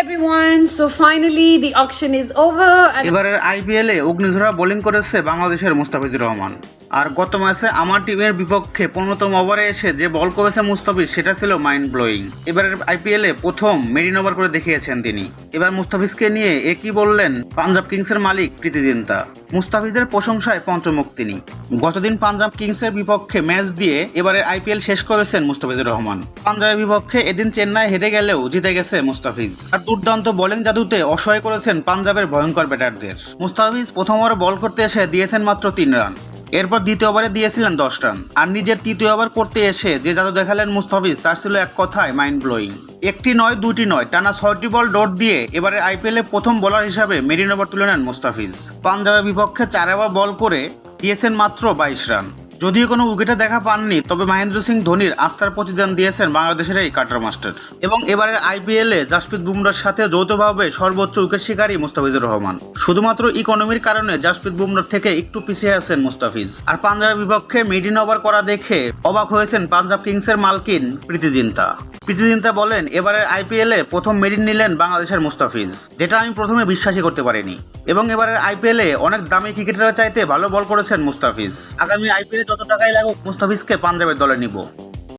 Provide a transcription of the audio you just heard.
So finally, the auction is over. And এবারের আইপিএলে অগ্নিঝরা bowling করেছে বাংলাদেশের মুস্তাফিজুর রহমান। আর গত ম্যাচে আমার টিমের বিপক্ষে পনেরোতম ওভারে এসে যে বল করেছে মুস্তাফিজ সেটা ছিল মাইন্ড ব্লোয়িং এবারের আইপিএলে প্রথম মেরিন ওভার করে দেখিয়েছেন তিনি। এবার মুস্তাফিজকে নিয়ে একই বললেন পাঞ্জাব কিংসের মালিক প্রীতি জিন্তা মুস্তাফিজের প্রশংসায় পঞ্চমুখ তিনি গতদিন পাঞ্জাব কিংসের বিপক্ষে ম্যাচ দিয়ে এবারের আইপিএল শেষ করেছেন মুস্তাফিজুর রহমান। পাঞ্জাবের বিপক্ষে এদিন চেন্নাই হেরে গেলেও জিতে গেছে মুস্তাফিজ। আর দুর্দান্ত বোলিং জাদুতে অসহায় করেছেন পাঞ্জাবের ভয়ঙ্কর ব্যাটারদের। মুস্তাফিজ প্রথমবার বল করতে এসে দিয়েছেন মাত্র তিন রান। এরপর দ্বিতীয় ওভারে দিয়েছিলেন দশ রান। আর নিজের তৃতীয় ওভার করতে এসে যে জাদু দেখালেন মুস্তাফিজ, তার ছিল এক কথায় মাইন্ড ব্লোয়িং একটি নয়, দুটি নয়, টানা ছয়টি বল ডট দিয়ে এবারে আইপিএলে প্রথম বোলার হিসাবে মেরিন ওভার তুলে নেন মুস্তাফিজ। পাঞ্জাবের বিপক্ষে চার ওভার বল করে দিয়েছেন মাত্র বাইশ রান। যদিও কোনো উইকেটে দেখা পাননি, তবে মহেন্দ্র সিং ধোনির আস্থার প্রতিদান দিয়েছেন বাংলাদেশের এই কাটার মাস্টার। এবং এবারের আইপিএলে জাসপ্রীত বুমরার সাথে যৌথভাবে সর্বোচ্চ উইকেট শিকারী মুস্তাফিজুর রহমান। শুধুমাত্র ইকোনমির কারণে জাসপ্রীত বুমরার থেকে একটু পিছিয়ে আছেন মুস্তাফিজ। আর পাঞ্জাবের বিপক্ষে মিডিন ওভার করা দেখে অবাক হয়েছেন পাঞ্জাব কিংসের মালকিন প্রীতি জিন্তা। প্রীতি জিন্তা বলেন, এবারের আইপিএলে প্রথম মেরিন নিলেন বাংলাদেশের মুস্তাফিজ, যেটা আমি প্রথমে বিশ্বাসই করতে পারিনি। এবং এবারের আইপিএলে অনেক দামি ক্রিকেটাররা চাইতে ভালো বল করেছেন মুস্তাফিজ। আগামী আইপিএলে যত টাকাই লাগুক, মুস্তাফিজকে পাঞ্জাবের দলে নিব।